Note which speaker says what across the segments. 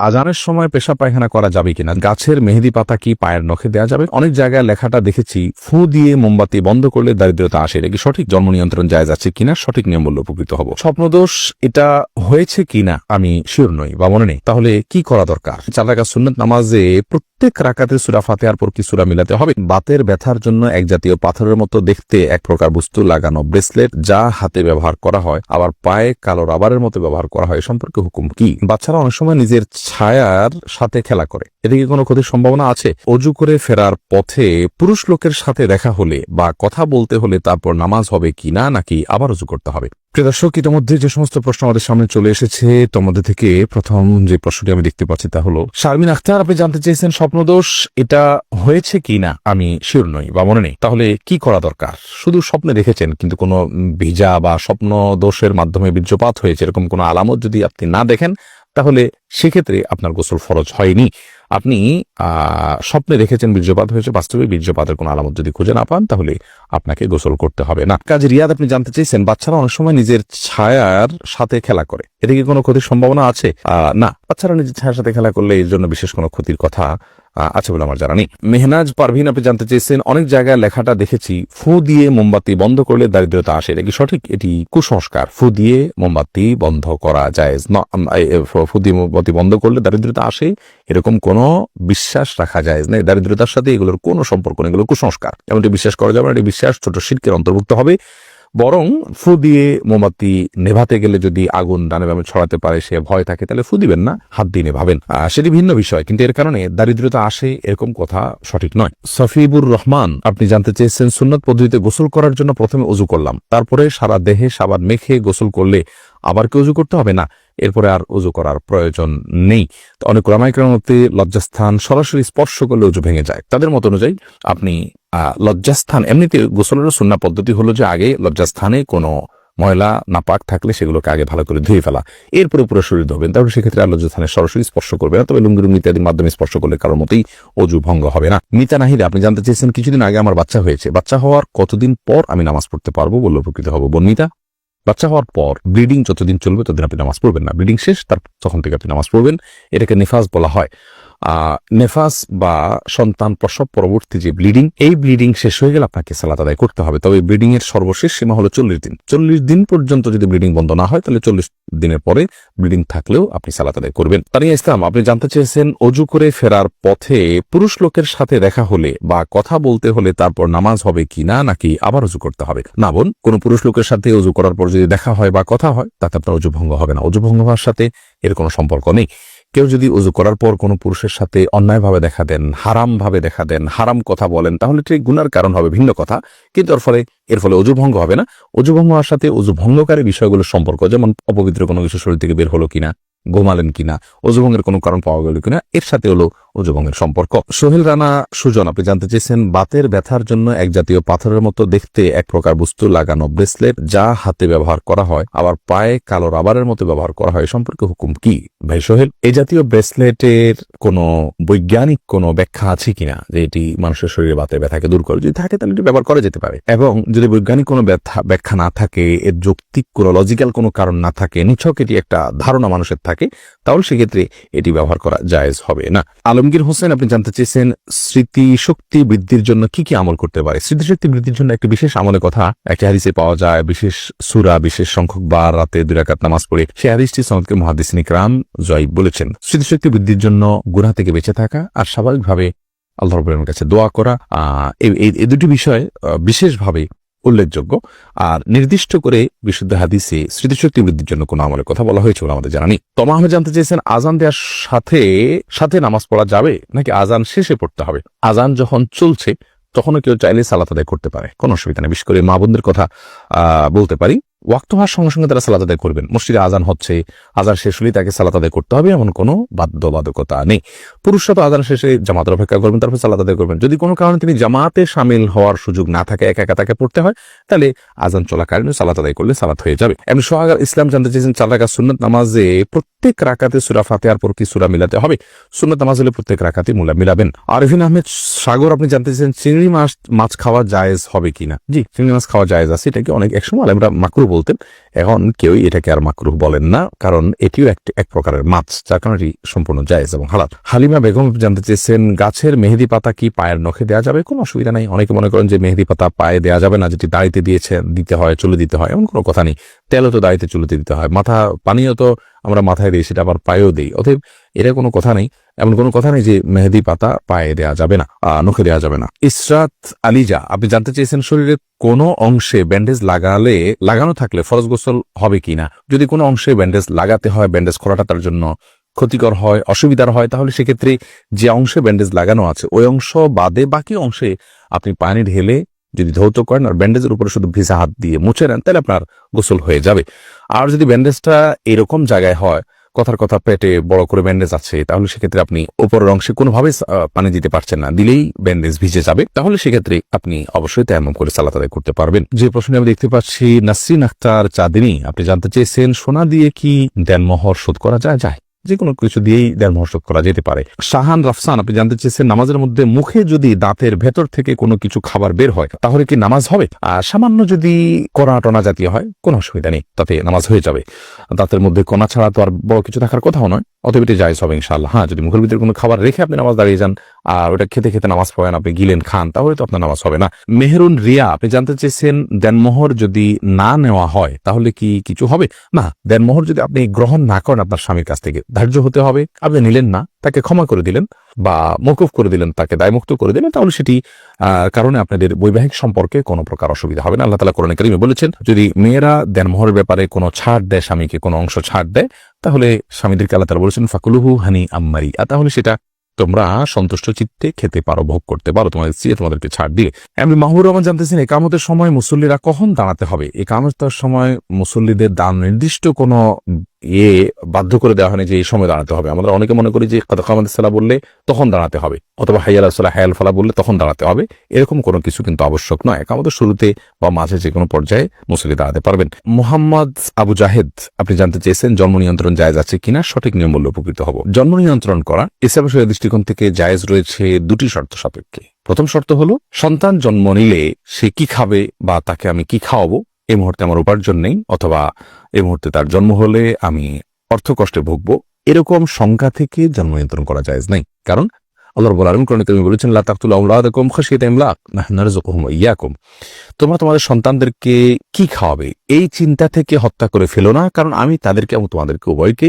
Speaker 1: আজানের সময় পেশা পায়খানা করা যাবে কিনা? গাছের মেহেদি পাতা কি পায়ের নখে দেওয়া যাবে? অনেক জায়গায় লেখাটা দেখেছি, ফু দিয়ে মোমবাতি বন্ধ করলে দারিদ্রতা আসে। এটা কি সঠিক? জন্ম নিয়ন্ত্রণ জায়জ আছে কিনা? সঠিক নিয়ম বললে উপকৃত হব। স্বপ্নদোষ, এটা হয়েছে কিনা? আমি শিওর নই বা মনে নেই। তাহলে কি করা দরকার? রাখা সুন্নত নামাজে প্রত্যেক রাকাতে সুরা ফাতেহার পর কি সুরা মিলাতে হবে? বাতের ব্যথার জন্য এক জাতীয় পাথরের মতো দেখতে এক প্রকার বস্তু, লাগানো ব্রেসলেট, যা হাতে ব্যবহার করা হয়, আবার পায়ে কালো রাবারের মতো ব্যবহার করা হয়। সম্পর্কে হুকুম কি? বাচ্চারা অনেক সময় নিজের ছায়ার সাথে খেলা করে। এদিকে কোনো ক্ষতির সম্ভাবনা আছে? অজু করে ফেরার পথে পুরুষ লোকের সাথে দেখা হলে বা কথা বলতে হলে তারপর নামাজ হবে কি না, নাকি আবার অজু করতে হবে? প্রিয় দর্শক, ইতিমধ্যে যে সমস্ত প্রশ্ন আমাদের সামনে চলে এসেছে, তোমাদের থেকে প্রথম যে প্রশ্নটি আমি দেখতে পাচ্ছি তা হলো, শারমিন আখতার, আপনি জানতে চেয়েছেন স্বপ্নদোষ, এটা হয়েছে কিনা আমি শিওর নই, বা মনে নেই। তাহলে কি করা দরকার? শুধু স্বপ্নে দেখেছেন, কিন্তু কোনো ভিজা বা স্বপ্ন দোষের মাধ্যমে বীর্যপাত হয়েছে, এরকম কোনো আলামত যদি আপনি না দেখেন তাহলে সেক্ষেত্রে আপনার গোসল ফরজ হয়নি। আপনি স্বপ্নে দেখেছেন বীর্যপাত হয়েছে, বাস্তবে বীর্যপাতের কোনো আলামত যদি খুঁজে না পান, তাহলে আপনাকে গোসল করতে হবে না। কাজে রিয়াদ, আপনি জানতে চাইছেন, বাচ্চারা অনেক সময় নিজের ছায়ার সাথে খেলা করে। এতে কি কোনো ক্ষতির সম্ভাবনা আছে? না, বাচ্চারা নিজের ছায়ার সাথে খেলা করলে এর জন্য বিশেষ কোনো ক্ষতির কথা আছে বলে আমার জানা নেই। মেহনাজ পারভিন, আপনি জানতে চেয়েছেন, অনেক জায়গায় লেখাটা দেখেছি, ফু দিয়ে মোমবাতি বন্ধ করলে দারিদ্রতা আসে। এটা কি সঠিক? এটি কুসংস্কার। ফু দিয়ে মোমবাতি বন্ধ করা যায়। ফু দিয়ে মোমবাতি বন্ধ করলে দারিদ্রতা আসে। এরকম কোনো বিশ্বাস রাখা যায় না। দারিদ্রতার সাথে এগুলোর কোনো সম্পর্ক নেই। এগুলো কুসংস্কার। এমনটি বিশ্বাস করা যাবে না, এটি বিশ্বাস ছোট শিল্পের অন্তর্ভুক্ত হবে। বরং ফু দিয়ে মোমবাতি নেভাতে গেলে যদি আগুন ডানে বামে ছড়াতে পারে, সে ভয় থাকে, তাহলে ফু দিবেন না, হাত দিয়ে নেভাবেন। সেটি ভিন্ন বিষয়, কিন্তু এর কারণে দারিদ্রতা আসে এরকম কথা সঠিক নয়। সফিবুর রহমান, আপনি জানতে চেয়েছেন, সুন্নত পদ্ধতিতে গোসল করার জন্য প্রথমে অজু করলাম। তারপরে সারা দেহে সাবান মেখে গোসল করলে আবার কি অজু করতে হবে? না, এরপরে আর অজু করার প্রয়োজন নেই। তো অনেক রামাইক্রামতে লজ্জাস্থান সরাসরি স্পর্শ করলে অজু ভেঙে যায়। তাদের মত অনুযায়ী আপনি লজ্জাস্থান। এমনিতে গোসলের সুন্না পদ্ধতি হলো যে আগে লজ্জাস্থানে কোনো ময়লা, নাপাক থাকলে সেগুলোকে আগে ভালো করে ধুয়ে ফেলা। এরপরে পুরো শরীর ধোবেন। তাহলে সেক্ষেত্রে আর লজ্জাস্থানে সরাসরি স্পর্শ করবে না। তবে লুঙ্গিরুম ইত্যাদির মাধ্যমে স্পর্শ করলে কারোর মতেই অজু ভঙ্গ হবে না। মিতা নাহিদা, আপনি জানতে চেয়েছেন কিছুদিন আগে আমার বাচ্চা হয়েছে। বাচ্চা হওয়ার কতদিন পর আমি নামাজ পড়তে পারব বলে উপকৃত হব? বন্মিতা বাচ্চা হওয়ার পর ব্লিডিং যতদিন চলবে ততদিন আপনি নামাজ পড়বেন না। ব্লিডিং শেষ, তার তখন থেকে আপনি নামাজ পড়বেন। এটাকে নেফাজ বলা হয়। নেফাস বা সন্তান প্রসব পরবর্তী যে ব্লিডিং এই ব্লিডিং শেষ হয়ে গেলে আপনাকে সালাত আদায় করতে হবে। তবে ব্লিডিং এর সর্বশেষ সীমা হলো চল্লিশ দিন। চল্লিশ দিন পর্যন্ত যদি ব্লিডিং বন্ধ না হয়, তাহলে চল্লিশ দিনের পরে ব্লিডিং থাকলেও আপনি সালাত আদায় করবেন। তানিয়া ইসলাম, আপনি জানতে চেয়েছেন অজু করে ফেরার পথে পুরুষ লোকের সাথে দেখা হলে বা কথা বলতে হলে তারপর নামাজ হবে কি না, নাকি আবার অজু করতে হবে? না বোন, কোন পুরুষ লোকের সাথে অজু করার পর যদি দেখা হয় বা কথা হয়, তাতে আপনার অজু ভঙ্গ হবে না। অজু ভঙ্গ হওয়ার সাথে এর কোনো সম্পর্ক নেই। কেউ যদি উজু করার পর কোনো পুরুষের সাথে অন্যায়ভাবে দেখা দেন, হারামভাবে দেখা দেন, হারাম কথা বলেন, তাহলে ঠিক গুনার কারণ হবে ভিন্ন কথা। কিন্তু এর ফলে এর ফলে অজুভঙ্গ হবে না। অজুভঙ্গ হওয়ার সাথে অজুভঙ্গকারী বিষয়গুলোর সম্পর্ক, যেমন অপবিত্র কোনো কিছু শরীর থেকে বের হলো কিনা, ঘুমালেন কিনা অজুভঙ্গের কোনো কারণ পাওয়া গেল কিনা, এর সাথে হলো অজুভঙ্গের সম্পর্ক। সোহেল রানা, সুজন, আপনি জানতে চেয়েছেন, বাতের ব্যথার জন্য এক জাতীয় পাথরের মতো দেখতে এক প্রকার বস্তু লাগানো ব্রেসলেট যা হাতে ব্যবহার করা হয়, আবার পায়ে কালো রাবারের মতো ব্যবহার করা হয়। সম্পর্কে হুকুম কি? ভাই সোহেল এই জাতীয় ব্রেসলেটের কোনো বৈজ্ঞানিক কোনো ব্যাখ্যা আছে কিনা যে এটি মানুষের শরীরে বাতের ব্যথাকে দূর করে? যদি থাকে তাহলে এটি ব্যবহার করা যেতে পারে। এবং যদি বৈজ্ঞানিক কোনো ব্যাখ্যা না থাকে, এর যৌক্তিক কোনো লজিক্যাল কোনো কারণ না থাকে, নিছক এটি একটা ধারণা মানুষের থাকে তাহলে সেক্ষেত্রে এটি ব্যবহার করা জায়েজ হবে না। আলমগীর হোসেন, আপনি জানতে চেয়েছেন স্মৃতিশক্তি বৃদ্ধির জন্য কি কি আমল করতে পারে? স্মৃতিশক্তি বৃদ্ধির জন্য একটি বিশেষ আমলের কথা একটি হাদিসে পাওয়া যায়, বিশেষ সুরা, বিশেষ সংখ্যক বার রাতে দুই রাকাত নামাজ পড়ে। সেই হাদিসটি সনদকে মহাদিসিন ইকরাম জয়ীব বলেছেন। স্মৃতিশক্তি বৃদ্ধির জন্য গুনাহ থেকে বেঁচে থাকা আর স্বাভাবিকভাবে আল্লাহ কাছে দোয়া করা এই দুটি বিষয় বিশেষভাবে উল্লেখযোগ্য। আর নির্দিষ্ট করে বিশুদ্ধ হাদিসে স্মৃতিশক্তি বৃদ্ধির জন্য কোনো আমলের কথা বলা হয়েছে বলে আমাদের জানা নেই। তমা আহমেদ জানতে চেয়েছেন, আজান দেওয়ার সাথে সাথে নামাজ পড়া যাবে নাকি আজান শেষে পড়তে হবে? আজান যখন চলছে, তখনও কেউ চাইলে সালাত আদায় করতে পারে। কোনো অসুবিধা নেই। বিশেষ করে মা বোনদের কথা বলতে পারি। ওয়াক্ত হওয়ার সঙ্গে সঙ্গে তারা সালাত আদায় করবেন। মসজিদে আজান হচ্ছে আজান শেষ হলেই তাকে সালাত আদায় করতে হবে, এমন কোনো বাধ্যবাধকতা নেই। পুরুষরা তো আজান শেষে জামাতের অপেক্ষা করবেন, তারপর সালাত আদায় করবেন। যদি কোনো কারণে তিনি জামাতে সামিল হওয়ার সুযোগ না থাকে, একা একা তাকে পড়তে হয়, তাহলে আজান চলাকালীন সালাত আদায় করলে সালাত হয়ে যাবে। এমনি সোহাগার ইসলাম জানতে চেয়েছেন, চার রাকাত সুন্নত নামাজে প্রত্যেক রাকাতে সুরা ফাতে আর পর কি সুরা মিলাতে হবে? সুন্নত নামাজ হলে প্রত্যেক রাকাতে মুলা মিলাবেন। আরফিন আহমেদ সাগর, আপনি জানতে চেয়েছেন, চিংড়ি মাছ মাছ খাওয়া জায়েজ হবে কিনা? জি, চিংড়ি মাছ খাওয়া জায়েজ আছে, এটাকে অনেক, একসময় আমরা মাকরু বলতেন, এখন কেউই এটাকে আর মাকরুহ বলেন না, কারণ এটিও একটি এক প্রকারের মাছ, যার কারণে এটি সম্পূর্ণ জায়েজ এবং হালাল। হালিমা বেগম জানতে চেয়েছেন, গাছের মেহেদি পাতা কি পায়ের নখে দেওয়া যাবে? কোনো অসুবিধা নেই। অনেকে মনে করেন যে মেহেদি পাতা পায়ে দেওয়া যাবে না, যেটি দাড়িতে দিয়েছে দিতে হয়, চলে দিতে হয়, এমন কোনো কথা নেই। তেলও তো দাড়িতে চুলেতে দিতে হয়। মাথা, পানীয় তো আমরা মাথায় দিই, সেটা আবার পায়েও দিই। অতএব এটা কোনো কথা নেই। এমন কোনো কথা নেই যে মেহেদি পাতা পায়ে দেওয়া যাবে না নখে দেওয়া যাবে না। ইসরাত আলিজা, আপনি জানতে চেয়েছেন শরীরে কোনো অংশে ব্যান্ডেজ লাগালে, লাগানো থাকলে ফরজ গোসল হবে কি না? যদি কোনো অংশে ব্যান্ডেজ লাগাতে হয়, ব্যান্ডেজ করাটা তার জন্য ক্ষতিকর হয়, অসুবিধার হয়, তাহলে সেক্ষেত্রে যে অংশে ব্যান্ডেজ লাগানো আছে, ওই অংশ বাদে বাকি অংশে আপনি পানি ঢেলে যদি ধৌত করেন আর ব্যান্ডেজের উপরে শুধু ভিসা হাত দিয়ে মুছে নেন, তাহলে আপনার গোসল হয়ে যাবে। আর যদি ব্যান্ডেজটা এরকম জায়গায় হয়, কথার কথা পেটে বড় করে ব্যান্ডেজ আছে, তাহলে সেক্ষেত্রে আপনি ওপরের অংশে কোনোভাবে পানি দিতে পারছেন না। দিলেই ব্যান্ডেজ ভিজে যাবে, তাহলে সেক্ষেত্রে আপনি অবশ্যই তেমন করে সালাত করতে পারবেন। যে প্রশ্নে আমি দেখতে পাচ্ছি, নাসরিন আক্তার চাঁদিনী, আপনি জানতে চেয়েছেন, সোনা দিয়ে কি দেনমোহর শোধ করা যায়? যায়। যে কোনো কিছু দিয়েই দেনমোহর শোধ করা যেতে পারে। শাহান রাফসান, আপনি জানতে চেয়েছেন, নামাজের মধ্যে মুখে যদি দাঁতের ভেতর থেকে কোনো কিছু খাবার বের হয়, তাহলে কি নামাজ হবে? আর সামান্য যদি কণা টনা জাতীয় হয়, কোনো অসুবিধা নেই, তাতে নামাজ হয়ে যাবে। দাঁতের মধ্যে কণা ছাড়া তো আর বড় কিছু থাকার কথাও নয়। অতএব এটি জায়জ হবে ইনশাল্লাহ হ্যাঁ যদি মুখের ভিতরে কোনো খাবার রেখে আপনি নামাজ দাঁড়িয়ে যান, আর ওটা খেতে খেতে নামাজ পড়েন, আপনি গিলেন, খান, তাহলে তো আপনার নামাজ হবে না। মেহরুন রিয়া, আপনি জানতে চেয়েছেন দেনমোহর যদি না নেওয়া হয়, তাহলে কি কিছু হবে? না, দেনমোহর যদি আপনি গ্রহণ না করেন আপনার স্বামীর কাছ থেকে, ধার্য হতে হবে। আপনি নিলেন না। তাকে ক্ষমা করে দিলেন বা মকুফ করে দিলেন, তাকে দায়মুক্ত করে দিলেন, তাহলে সেটি কারণে আপনাদের বৈবাহিক সম্পর্কে কোনো প্রকার অসুবিধা হবে না। আল্লাহ তালা কোরআন কারিমে বলেছেন, যদি মেয়েরা দেনমোহরের ব্যাপারে কোনো ছাড় দেয়, স্বামীকে কোনো অংশ ছাড় দেয়, তাহলে স্বামীদেরকে আল্লাহ তালা বলেছেন, ফাকুলুহু হানি আম্মারি আর তাহলে সেটা তোমরা সন্তুষ্ট চিত্তে খেতে পারো, ভোগ করতে পারো, তোমাদের স্ত্রী তোমাদেরকে ছাড় দিয়ে এমনি মাহবুর রহমান জানতেছেন একামতের সময় মুসল্লিরা কখন দাঁড়াতে হবে? একামতের সময় মুসল্লিদের দান নির্দিষ্ট কোনো ইয়ে বাধ্য করে দেওয়া হয়নি যে এই সময় দাঁড়াতে হবে। আমরা অনেকে মনে করি যে কামাদ সালা বললে তখন দাঁড়াতে হবে, অথবা হাইয়াল সাল্লাহ হায়াল ফালা বললে তখন দাঁড়াতে হবে। এরকম কোনো কিছু কিন্তু আবশ্যক নয়। একামতের শুরুতে বা মাঝে যে কোনো পর্যায়ে মুসল্লি দাঁড়াতে পারবেন। মোহাম্মদ আবু জাহেদ, আপনি জানতে চেয়েছেন জন্ম নিয়ন্ত্রণ জায়েজ আছে কিনা সঠিক নিয়ম বলে উপকৃত হব। জন্ম নিয়ন্ত্রণ করা ইসলাম বিষয়ের দৃষ্টিকোণ থেকে জায়েজ রয়েছে দুটি শর্ত সাপেক্ষে। প্রথম শর্ত হলো, সন্তান জন্ম নিলে সে কি খাবে বা তাকে আমি কি খাওয়াবো? এই মুহূর্তে আমার উপার্জন নেই, অথবা এই মুহূর্তে তার জন্ম হলে আমি অর্থ কষ্টে ভুগবো, এরকম শঙ্কা থেকে জন্ম নিয়ন্ত্রণ করা যায় নাই। কারণ তোমরা তোমাদের সন্তানদেরকে কি খাওয়াবে? এই চিন্তা থেকে হত্যা করে ফেলো না, কারণ আমি তাদেরকে এবং তোমাদেরকে উভয়কে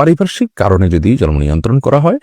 Speaker 1: পারিপার্শ্বিক কারণে যদি জন্ম নিয়ন্ত্রণ করা হয়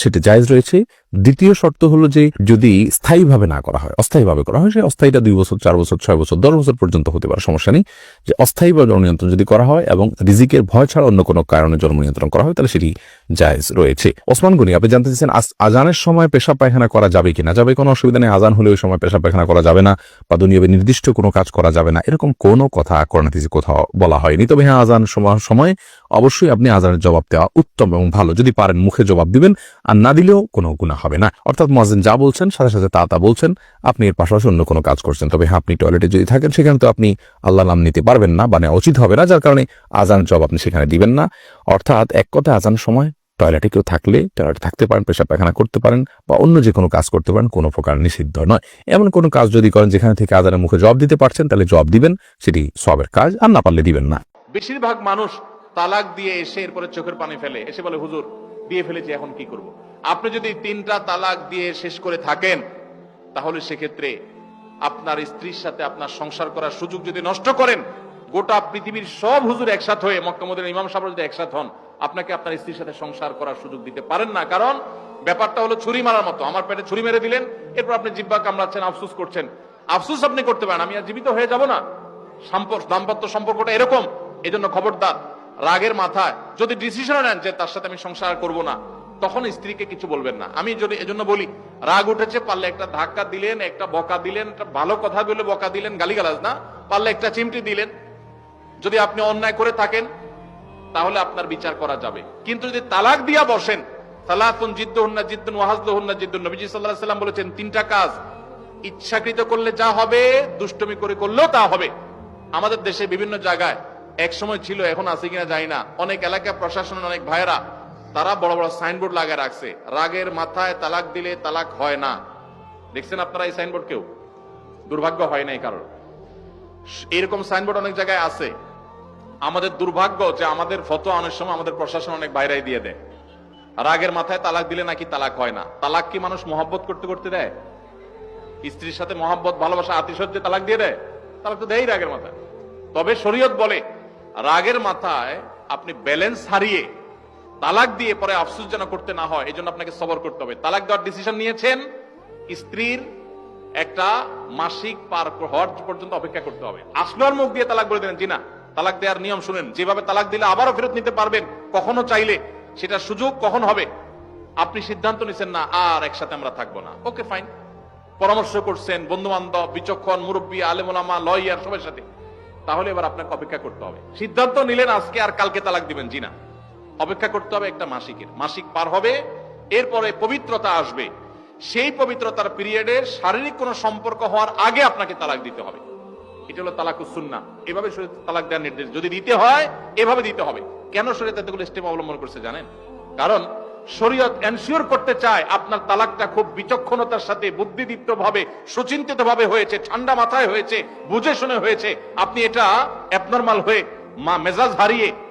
Speaker 1: সেটি জায়েজ রয়েছে। দ্বিতীয় শর্ত হলো যে যদি স্থায়ীভাবে না করা হয়, অস্থায়ীভাবে করা হয় সে অস্থায়ীটা দুই বছর, চার বছর, ছয় বছর, দশ বছর পর্যন্ত হতে পারে, সমস্যা নেই। যে অস্থায়ীভাবে জন্ম নিয়ন্ত্রণ যদি করা হয় এবং রিজিকের ভয় ছাড়া অন্য কোনো কারণে জন্ম নিয়ন্ত্রণ করা হয়, তাহলে সেটি জায়েজ রয়েছে। ওসমান গনি, আপনি জানতে চাইছেন আজ- আজানের সময় পেশা পায়খানা করা যাবে কিনা? যাবে, কোনো অসুবিধা নেই, আজান হলে ওই সময় পেশা পায়খানা করা যাবে না বা দুনিয়াবে নির্দিষ্ট কোনো কাজ করা যাবে না। এরকম কোনো কথা করোনাথিসে কোথাও বলা হয়নি। তবে হ্যাঁ আজান সময় অবশ্যই আপনি আজানের জবাব দেওয়া উত্তম এবং ভালো। যদি পারেন, মুখে জবাব দিবেন, আর না দিলেও কোনো গুণা হবে না। অর্থাৎ মহাজিন যা বলছেন, সাথে সাথে তা তা বলছেন, আপনি এর পাশাপাশি অন্য কোনো কাজ করছেন। তবে হ্যাঁ আপনি টয়লেটে যদি থাকেন, সেখানে তো আপনি আল্লাহ নাম নিতে পারবেন না বা উচিত হবে না, যার কারণে আজান জবাব আপনি সেখানে দিবেন না। অর্থাৎ এক কথা আজান সময় টয়লেটে কেউ থাকলে টয়লেটে থাকতে পারেন পেশা পায়খানা করতে পারেন বা অন্য যে কোনো কাজ করতে পারেন, কোনো প্রকার নিষিদ্ধ নয়। এমন কোনো কাজ যদি করেন যেখানে থেকে আজানের মুখে জব দিতে পারছেন, তাহলে জব দিবেন, সেটি সবের কাজ, আর না পারলে দিবেন না।
Speaker 2: বেশিরভাগ মানুষ তালাক দিয়ে এসে এরপরে চোখের পানি ফেলে, এসে বলে, হুজুর, দিয়ে ফেলেছি, এখন কি করব। আপনি যদি তিনটা তালাক দিয়ে শেষ করে থাকেন, তাহলে সেক্ষেত্রে আপনার স্ত্রীর সাথে আপনার সংসার করার সুযোগ যদি নষ্ট করেন, গোটা পৃথিবীর সব হুজুর একসাথ হয়ে মক্কামদের ইমাম সাহেব যদি একসাথ হন, আপনাকে আপনার স্ত্রীর সাথে সংসার করার সুযোগ দিতে পারেন না। কারণ ব্যাপারটা হলো ছুরি মারার মতো। আমার পেটে ছুরি মেরে দিলেন, এরপর আপনি জিব্বা কামড়াচ্ছেন, আফসুস করছেন। আফসুস আপনি করতে পারেন, আমি আর জীবিত হয়ে যাব না। দাম্পত্য সম্পর্কটা এরকম এই জন্য খবরদার, রাগের মাথায় যদি ডিসিশন নেন যে তার সাথে আমি সংসার করব না। তখন স্ত্রীকে কিছু বলবেন না। আমি যদি এজন্য বলি, রাগ উঠেছে, পারলে একটা ধাক্কা দিলেন, একটা বকা দিলেন, একটা ভালো কথা বলে বকা দিলেন, গালিগালাজ না, পারলে একটা চিমটি দিলেন। যদি আপনি অন্যায় করে থাকেন, তাহলে আপনার বিচার করা যাবে। কিন্তু যদি তালাক দিয়া বসেন জিদ্দুন্না জিদ্দুন জিদ্দুন সাল্লাম বলেছেন, তিনটা কাজ, ইচ্ছাকৃত করলে যা হবে, দুষ্টমি করে করলেও তা হবে। আমাদের দেশে বিভিন্ন জায়গায় এক সময় ছিল, এখন আছে কিনা জানি না। অনেক এলাকা প্রশাসনের অনেক ভাইয়েরা তারা বড় বড় সাইনবোর্ড লাগায় রাখছে। রাগের মাথায় তালাক দিলে তালাক হয় না। দেখছেন আপনারা এই সাইনবোর্ড কেউ? দুর্ভাগ্য হয় নাই কারণ এরকম সাইনবোর্ড অনেক জায়গায় আছে। আমাদের দুর্ভাগ্য যে আমাদের ফটো অনেক সময় আমাদের প্রশাসন অনেক বাইরে দিয়ে দেয়। রাগের মাথায় তালাক দিলে নাকি তালাক হয় না। তালাক কি মানুষ মহব্বত করতে করতে দেয়? স্ত্রীর সাথে মহব্বত, ভালোবাসা, আতিশয্যে তালাক দিয়ে দেয়? তালাক তো দেয় রাগের মাথায়। তবে শরীয়ত বলে, রাগের মাথায় আপনি ব্যালেন্স হারিয়ে তালাক দিয়ে পরে আফসুস যেন করতে না হয় এই জন্য আপনাকে সবর করতে হবে। তালাক দেওয়ার ডিসিশন নিয়েছেন, স্ত্রীর একটা মাসিক পার হওয়ার পর্যন্ত অপেক্ষা করতে হবে। আসলোর মুখ দিয়ে তালাক বলে দিলেন, জি না, তালাক দেওয়ার নিয়ম শুনেন। যেভাবে তালাক দিলে আবারও ফেরত নিতে পারবেন, কখনো চাইলে সেটা সুযোগ কখন হবে? আপনি সিদ্ধান্ত নিছেন না, আর একসাথে আমরা থাকব না। Okay, fine. পরামর্শ করছেন বন্ধু বান্ধব বিচক্ষণ, মুরব্বী, আলেমুলামা, লয়ার, সবার সাথে। তাহলে এবার আপনাকে অপেক্ষা করতে হবে। সিদ্ধান্ত নিলেন আজকে, আর কালকে তালাক দিবেন, জি না। অপেক্ষা করতে হবে একটা মাসিকের। মাসিক পার হবে, এরপরে পবিত্রতা আসবে। সেই পবিত্রতার পিরিয়ডে শারীরিক কোনো সম্পর্ক হওয়ার আগে আপনাকে তালাক দিতে হবে। এটা হলো তালাক সুন্না এভাবে তালাক দেওয়ার নির্দেশ। যদি দিতে হয়, এভাবে দিতে হবে। কেন শরীর এতগুলো স্টেপ অবলম্বন করছে জানেন? কারণ শরীয়ত এনশিওর করতে চায় আপনার তালাকটা খুব বিচক্ষণতার সাথে বুদ্ধিদীপ্ত ভাবে সুচিন্তিত ভাবে হয়েছে, ঠান্ডা মাথায় হয়েছে, বুঝে শুনে হয়েছে। আপনি এটা অ্যাবনর্মাল হয়ে মা মেজাজ হারিয়ে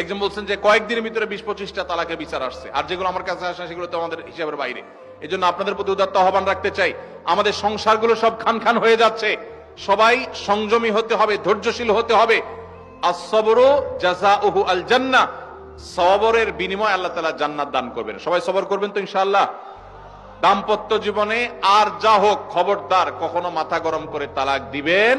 Speaker 2: একজন বলছেন যে কয়েকদিনের ভিতরে বিশ পঁচিশটা তালাকে বিচার আসছে। আর যেগুলো আমার কাছে আসে সেগুলো তো আমাদের হিসাবের বাইরে। এই জন্য আপনাদের প্রতি উদাত্ত আহ্বান রাখতে চাই। আমাদের সংসারগুলো সব খান খান হয়ে যাচ্ছে। সবাই সংযমী হতে হবে, ধৈর্যশীল হতে হবে। সবরের বিনিময় আল্লাহ তালা জান্নাত দান করবেন। সবাই সবর করবেন তো ইনশাআল্লাহ? দাম্পত্য জীবনে আর যা হোক, খবরদার কখনো মাথা গরম করে তালাক দিবেন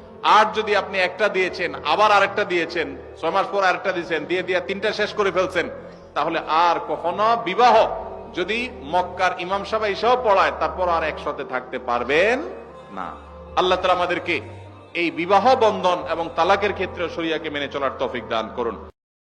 Speaker 2: আর যদি আপনি একটা দিয়েছেন, আবার আরেকটা দিয়েছেন, ছয় মাস পর আরেকটা দিয়েছেন, দিয়ে দিয়ে তিনটা শেষ করে ফেলছেন, তাহলে আর কখনো বিবাহ যদি মক্কার ইমাম সাহেব এসব পড়ায়, তারপর আর একসাথে থাকতে পারবেন না। আল্লাহ তালা আমাদেরকে এই বিবাহ বন্ধন এবং তালাকের ক্ষেত্রে শরিয়াকে মেনে চলার তফিক দান করুন।